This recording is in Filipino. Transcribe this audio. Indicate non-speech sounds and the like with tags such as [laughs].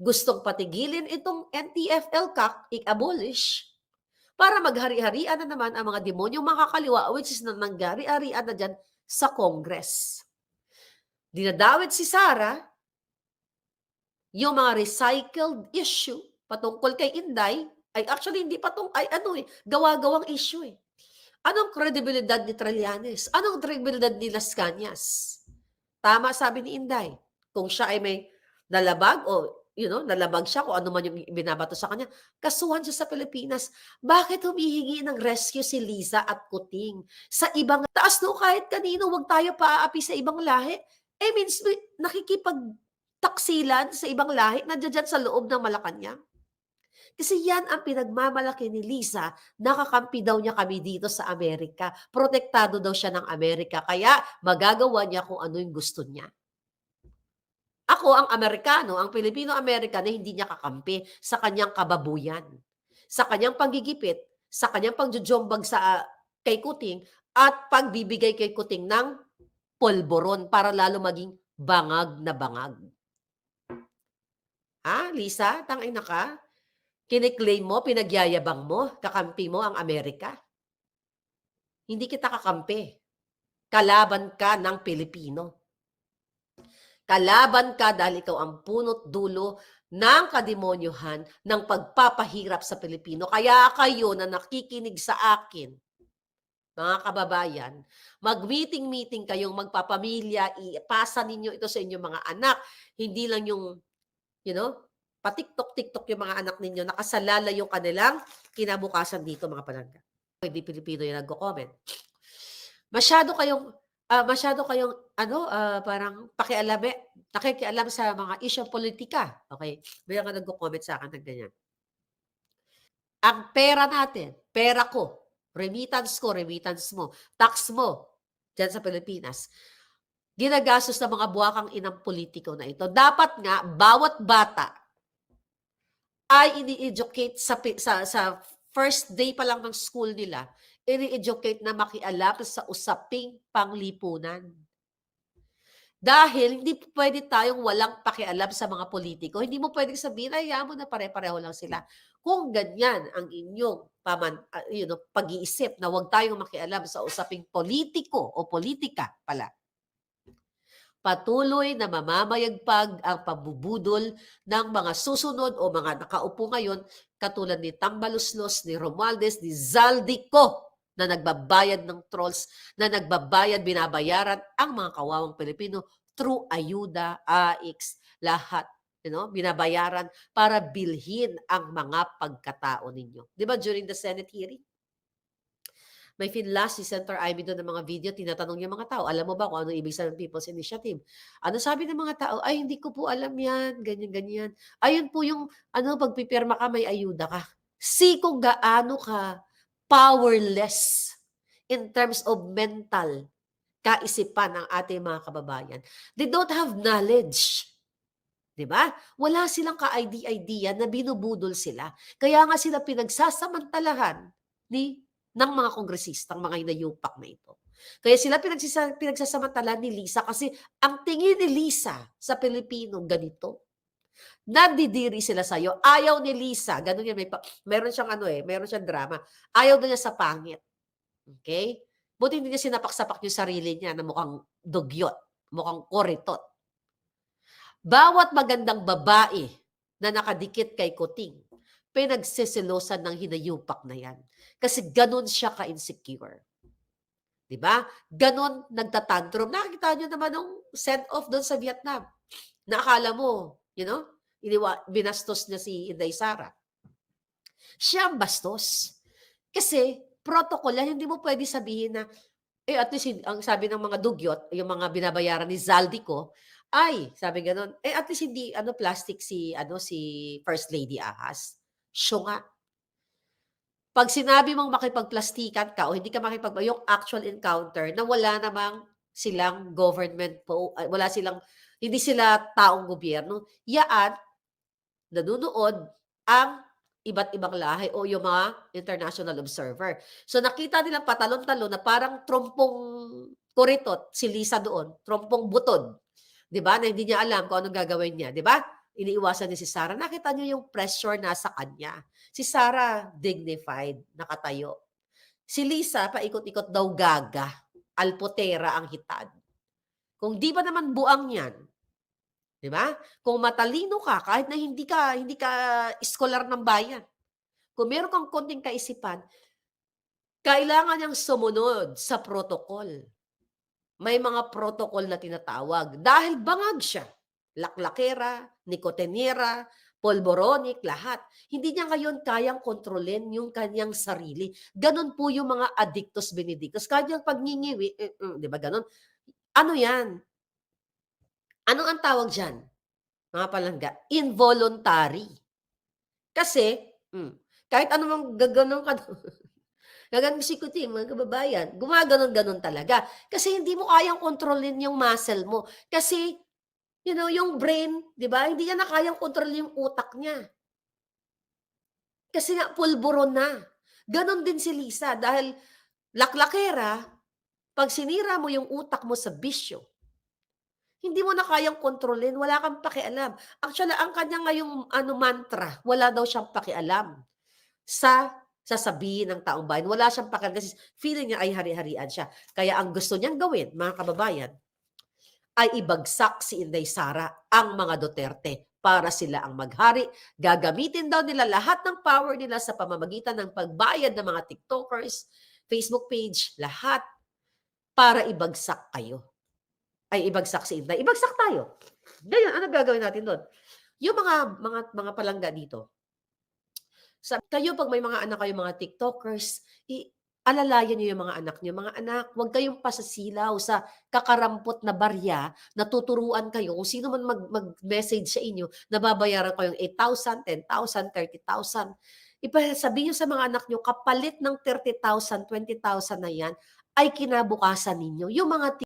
Gustong patigilin itong NTFL-CAC, i-abolish, para maghari-harian na naman ang mga demonyong makakaliwa, which is na nanggari-harian na dyan sa Congress. Dinadawit si Sara, yung mga recycled issue patungkol kay Inday, ay actually hindi patung ay ano eh, gawa-gawang issue eh. Anong kredibilidad ni Trillanes? Anong kredibilidad ni Las Cañas? Tama sabi ni Inday, kung siya ay may nalabag o you know, nalabag siya kung ano man yung binabato sa kanya, kasuhan siya sa Pilipinas. Bakit humihingi ng rescue si Liza at Kuting? Sa ibang, taas no kahit kanino, wag tayo paaapi sa ibang lahi. Eh means, may- nakikipagtaksilan sa ibang lahi, nandiyan dyan sa loob ng Malacanang. Kasi yan ang pinagmamalaki ni Lisa, nakakampi daw niya kami dito sa Amerika. Protektado daw siya ng Amerika, kaya magagawa niya kung ano yung gusto niya. Ako ang Amerikano, ang Pilipino-American na hindi niya kakampi sa kanyang kababuyan, sa kanyang panggigipit, sa kanyang pagjujombag sa ah, kay Kuting at pagbibigay kay Kuting ng polboron para lalo maging bangag na bangag. Ha, Lisa? Tangay na ka? Kiniklaim mo, pinagyayabang mo, kakampi mo ang Amerika? Hindi kita kakampi. Kalaban ka ng Pilipino. Kalaban ka dahil ikaw ang punot dulo ng kademonyohan ng pagpapahirap sa Pilipino. Kaya kayo na nakikinig sa akin, mga kababayan, mag-meeting-meeting kayong magpapamilya, ipasa ninyo ito sa inyong mga anak. Hindi lang yung, you know, patiktok-tiktok yung mga anak ninyo, nakasalala yung kanilang kinabukasan dito, mga palangga. Hindi Pilipino yung nagko-comment. Masyado kayong ah, masyado kayong ano, ah, parang pakialame, nakikialam sa mga issue politika. Okay? May nga nagko-comment sa akin ng ganyan. Ang pera natin, pera ko, remittance ko, remittance mo, tax mo, dyan sa Pilipinas, ginagastos ng mga buwakang inang politiko na ito. Dapat nga, bawat bata ay ini-educate sa, sa, sa first day pa lang ng school nila, ini-educate na makialam sa usaping panglipunan. Dahil hindi pwede tayong walang pakialam sa mga politiko. Hindi mo pwedeng sabihin, ay, mo na pare-pareho lang sila. Kung ganyan ang inyong paman, ah, you know, pag-iisip na huwag tayong makialam sa usaping politiko o politika pala, patuloy na mamamayagpag ang pambubudol ng mga susunod o mga nakaupo ngayon katulad ni Tambaluslos, ni Romualdez, ni Zaldico na nagbabayad ng trolls, na nagbabayad, binabayaran ang mga kawawang Pilipino through ayuda, AX, lahat. You know, binabayaran para bilhin ang mga pagkatao ninyo. Di ba during the Senate hearing? May finlast si Senator Ivy doon ng mga video, tinatanong yung mga tao, alam mo ba kung ano ibig sabihin ng People's Initiative? Ano sabi ng mga tao? Ay, hindi ko po alam yan, ganyan, ganyan. Ayun po yung, ano, pagpipirma ka, may ayuda ka. See kung gaano ka powerless in terms of mental kaisipan ng ating mga kababayan. They don't have knowledge. 'Di ba? Wala silang ka-ID-idea na binubudol sila. Kaya nga sila pinagsasamantalahan ni ng mga kongresistang mga inayupak na ito. Kaya sila pinagsisa, pinagsasamantalahan ni Lisa kasi ang tingin ni Lisa sa Pilipino ganito. Nandidiri sila sa'yo. Ayaw ni Lisa. Ganun yan. May pa, meron siyang ano eh. Meron siyang drama. Ayaw na niya sa pangit. Okay? Buti hindi niya sinapak-sapak yung sarili niya na mukhang dugyot. Mukhang koritot. Bawat magandang babae na nakadikit kay Kuting, pinagsisilosan ng hinayupak na yan. Kasi ganun siya ka-insecure. 'Di ba? Ganon nagtatantrum. Nakita niyo naman nung send off doon sa Vietnam. Naakala mo, you know, iniwa, binastos niya si Inday Sara. Siya ang bastos. Kasi protocol yan, hindi mo pwede sabihin na, eh at least, ang sabi ng mga dugyot, yung mga binabayaran ni Zaldico, ay, sabi ganon, eh at least hindi, ano, plastic si, ano, si First Lady Ahas. Siya nga. Pag sinabi mong makipagplastikan ka o hindi ka makipag, yung actual encounter na wala namang silang government po, wala silang, hindi sila taong gobyerno, yaan, nanunood ang iba't ibang lahi o yung mga international observer. So nakita nilang patalon-talon na parang trompong kuritot si Lisa doon, trompong butod. 'Di ba? Na hindi niya alam kung anong gagawin niya, 'di ba? iniiwasan niya si Sarah. Nakita niyo yung pressure nasa kanya. Si Sarah, dignified, nakatayo. Si Lisa, paikot-ikot daw gaga. Alpotera ang hitad. Kung di ba naman buang yan, di ba? Kung matalino ka, kahit na hindi ka, hindi ka scholar ng bayan, kung meron kang konting kaisipan, kailangan niyang sumunod sa protocol. May mga protocol na tinatawag. Dahil bangag siya. Laklakera, nikotenera, polboronic, lahat. Hindi niya ngayon kayang kontrolin yung kanyang sarili. Ganon po yung mga addictus benedictus. Kanyang pagngingiwi, eh, eh, di ba ganon? Ano yan? Anong ang tawag dyan? Mga palangga, involuntary. Kasi, mm, kahit anumang gaganon ka, [laughs] Gagan si Kuti, mga kababayan, gumaganon-ganon talaga. Kasi hindi mo kayang kontrolin yung muscle mo. Kasi, you know, yung brain, di ba, hindi niya na kayang kontrolin yung utak niya. Kasi nga, pulburon na. Ganon din si Lisa dahil laklakera, pag sinira mo yung utak mo sa bisyo, hindi mo na kayang kontrolin, wala kang pakialam. Actually, ang kanya ngayong ano, mantra, wala daw siyang pakialam sa sasabihin ng taong bayan. Wala siyang pakialam kasi feeling niya ay hari-harian siya. Kaya ang gusto niyang gawin, mga kababayan, ay ibagsak si Inday Sara ang mga Duterte para sila ang maghari. Gagamitin daw nila lahat ng power nila sa pamamagitan ng pagbayad ng mga TikTokers, Facebook page, lahat para ibagsak kayo. Ay ibagsak si Inday. Ibagsak tayo. Ganyan, ano gagawin natin doon? Yung mga mga mga palangga dito, sa kayo pag may mga anak kayo, mga TikTokers, i alalayan niyo yung mga anak niyo. Mga anak, huwag kayong pasasilaw sa kakarampot na barya na tuturuan kayo kung sino man mag mag-message sa inyo, nababayaran ko yung 8,000, 10,000, 30,000. Ipasabihin niyo sa mga anak niyo, kapalit ng 30,000, 20,000 na yan ay kinabukasan ninyo. Yung mga